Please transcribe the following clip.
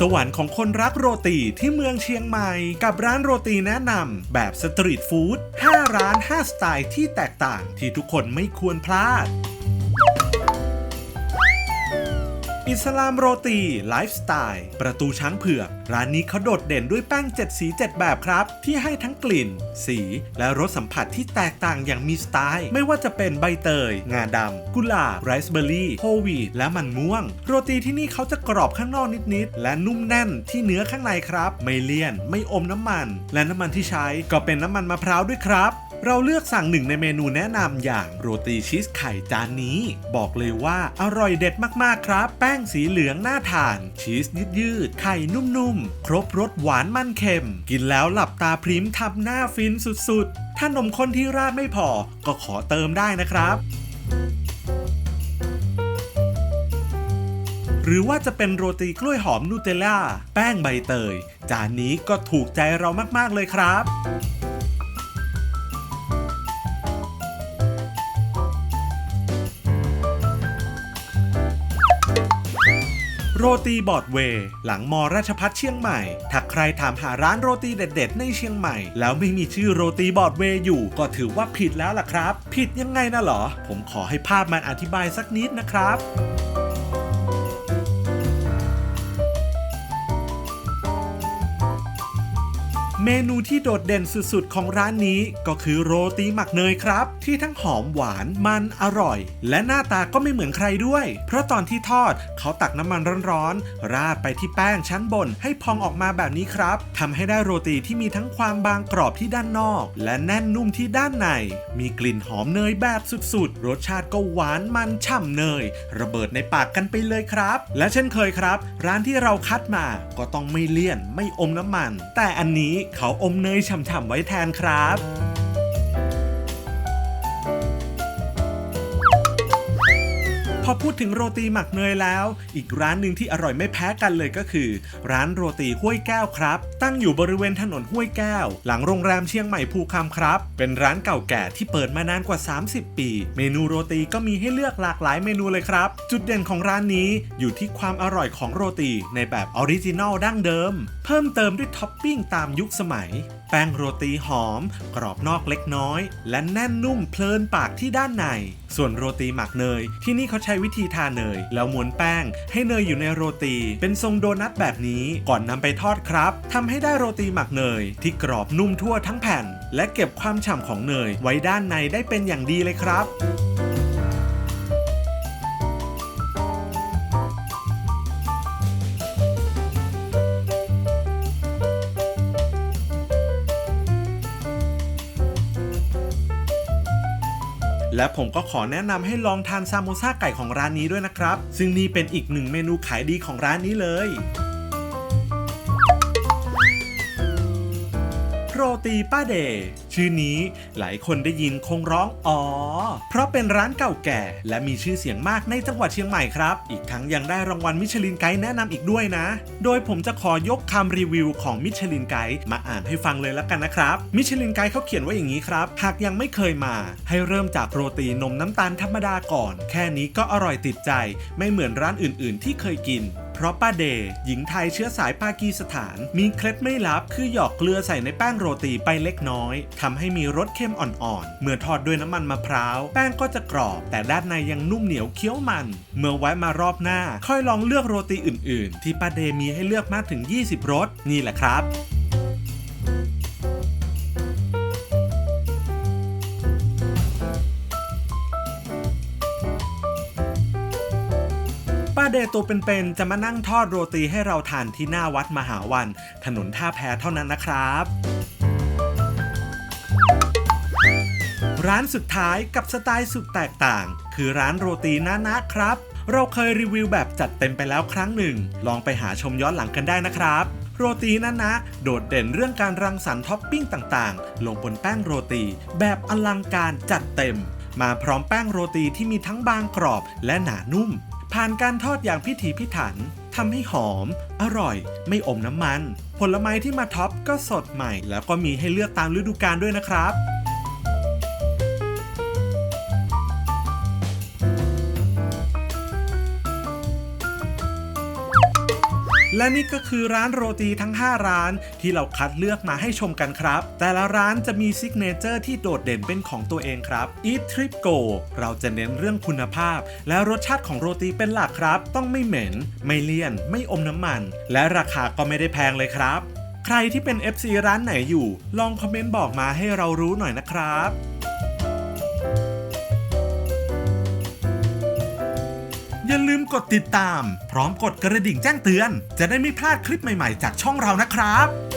สวรรค์ของคนรักโรตีที่เมืองเชียงใหม่ กับร้านโรตีแนะนำแบบสตรีทฟู้ด 5 ร้าน 5 สไตล์ที่แตกต่างที่ทุกคนไม่ควรพลาด อิสลามโรตีไลฟ์สไตล์ประตูช้างเผือกร้านนี้เขาโดดเด่นด้วยแป้ง 7 สี 7 แบบครับ ที่ให้ทั้งกลิ่น สี และรสสัมผัสที่แตกต่างอย่างมีสไตล์ ไม่ว่าจะเป็นใบเตย งาดำ กุหลาบไรซ์เบอร์รี่โฮวีและมันม่วง โรตีที่นี่เขาจะกรอบข้างนอกนิด ๆ และนุ่มแน่นที่เนื้อข้างในครับ ไม่เลี่ยน ไม่อมน้ำมัน และน้ำมันที่ใช้ก็เป็นน้ำมันมะพร้าวด้วยครับ เราเลือกสั่งหนึ่งในเมนูแนะนำอย่างโรตีชีสไข่จานนี้ บอกเลยว่าอร่อยเด็ดมากๆครับ แป้งสีเหลืองน่าทาน ชีสยืดๆไข่นุ่มๆ ครบรสหวานมันเค็ม กินแล้วหลับตาพริ้มทำหน้าฟินสุดๆ ถ้านมข้นที่ราดไม่พอก็ขอเติมได้นะครับหรือว่าจะเป็นโรตีกล้วยหอมนูเทลล่า แป้งใบเตย จานนี้ก็ถูกใจเรามาก ๆ เลยครับ โรตีบอดเวย์หลังมอราชพัฒเชียงใหม่ ถ้าใครถามหาร้านโรตีเด็ด ๆ ในเชียงใหม่ แล้วไม่มีชื่อโรตีบอดเวย์อยู่ ก็ถือว่าผิดแล้วล่ะครับ ผิดยังไงนะเหรอ ผมขอให้ภาพมันอธิบายสักนิดนะครับ เมนูที่โดดเด่นสุดๆ ของร้านนี้ก็คือโรตีหมักเนยครับ ที่ทั้งหอมหวานมันอร่อย และหน้าตาก็ไม่เหมือนใครด้วย เพราะตอนที่ทอดเขาตักน้ำมันร้อนๆ ราดไปที่แป้งชั้นบนให้พองออกมาแบบนี้ครับทำให้ได้โรตีที่มีทั้งความบางกรอบที่ด้านนอก และแน่นนุ่มที่ด้านใน มีกลิ่นหอมเนยแบบสุดๆ รสชาติก็หวานมันฉ่ำเนย ระเบิดในปากกันไปเลยครับ และเช่นเคยครับ ร้านที่เราคัดมาก็ต้องไม่เลี่ยนไม่อมน้ำมัน แต่อันนี้เขาอมเนยฉ่ำๆไว้แทนครับ พอพูดถึงโรตีหมักเนยแล้ว อีกร้านหนึ่งที่อร่อยไม่แพ้กันเลยก็คือ ร้านโรตีห้วยแก้วครับ ตั้งอยู่บริเวณถนนห้วยแก้ว หลังโรงแรมเชียงใหม่ภูคำครับ เป็นร้านเก่าแก่ที่เปิดมานานกว่า 30 ปี เมนูโรตีก็มีให้เลือกหลากหลายเมนูเลยครับ จุดเด่นของร้านนี้อยู่ที่ความอร่อยของโรตีในแบบออริจินอลดั้งเดิม เพิ่มเติมด้วยท็อปปิ้งตามยุคสมัยแป้งโรตีหอม กรอบนอกเล็กน้อย และแน่นนุ่มเพลินปากที่ด้านใน ส่วนโรตีหมักเนย ที่นี่เขาใช้วิธีทาเนย แล้วม้วนแป้ง ให้เนยอยู่ในโรตี เป็นทรงโดนัทแบบนี้ก่อนนำไปทอดครับทำให้ได้โรตีหมักเนย ที่กรอบนุ่มทั่วทั้งแผ่น และเก็บความฉ่ำของเนยไว้ด้านในได้เป็นอย่างดีเลยครับ และผมก็ขอแนะนำให้ลองทานซามโมซาไก่ของร้านนี้ด้วยนะครับ ซึ่งนี่เป็นอีกหนึ่งเมนูขายดีของร้านนี้เลย โรตีป้าเดย์ชื่อนี้หลายคนได้ยินคงร้องอ๋อ เพราะเป็นร้านเก่าแก่ และมีชื่อเสียงมากในจังหวัดเชียงใหม่ครับ อีกทั้งยังได้รางวัลมิชลินไกด์แนะนำอีกด้วยนะ โดยผมจะขอยกคำรีวิวของมิชลินไกด์มาอ่านให้ฟังเลยแล้วกันนะครับ มิชลินไกด์เขาเขียนไว้อย่างนี้ครับ หากยังไม่เคยมา ให้เริ่มจากโรตีนมน้ำตาลธรรมดาก่อน แค่นี้ก็อร่อยติดใจ ไม่เหมือนร้านอื่น ๆ ที่เคยกิน เพราะป้าเดย์หญิงไทยเชื้อสายปากีสถาน มีเคล็ดไม่ลับคือหยอกเกลือใส่ในแป้งโรตีไปเล็กน้อยทำให้มีรสเค็มอ่อนๆ เมื่อทอดด้วยน้ำมันมะพร้าว แป้งก็จะกรอบ แต่ด้านในยังนุ่มเหนียวเคี้ยวมัน เมื่อไว้มารอบหน้า ค่อยลองเลือกโรตีอื่น ๆ ที่ป้าเดย์มีให้เลือกมากถึง 20 รสนี่แหละครับ ป้าเดตัวเป็นๆจะมานั่งทอดโรตีให้เราทานที่หน้าวัดมหาวัน ถนนท่าแพเท่านั้นนะครับ ร้านสุดท้ายกับสไตล์สุดแตกต่าง คือร้านโรตีนานะครับ เราเคยรีวิวแบบจัดเต็มไปแล้วครั้งหนึ่ง ลองไปหาชมย้อนหลังกันได้นะครับโรตีนานะ โดดเด่นเรื่องการรังสรรค์ท็อปปิ้งต่างๆ ลงบนแป้งโรตี แบบอลังการจัดเต็ม มาพร้อมแป้งโรตีที่มีทั้งบางกรอบและหนานุ่ม ผ่านการทอดอย่างพิถีพิถันทำให้หอม อร่อย ไม่อมน้ำมัน ผลไม้ที่มาท็อปก็สดใหม่ แล้วก็มีให้เลือกตามฤดูกาลด้วยนะครับ และนี่ก็คือร้านโรตีทั้ง 5 ร้านที่เราคัดเลือกมาให้ชมกันครับ แต่ละร้านจะมีซิกเนเจอร์ที่โดดเด่นเป็นของตัวเองครับ Eat Trip Go เราจะเน้นเรื่องคุณภาพ และรสชาติของโรตีเป็นหลักครับ ต้องไม่เหม็น ไม่เลี่ยน ไม่อมน้ำมัน และราคาก็ไม่ได้แพงเลยครับ ใครที่เป็น FC ร้านไหนอยู่ ลองคอมเมนต์บอกมาให้เรารู้หน่อยนะครับ อย่าลืมกดติดตาม พร้อมกดกระดิ่งแจ้งเตือน จะได้ไม่พลาดคลิปใหม่ๆ จากช่องเรานะครับ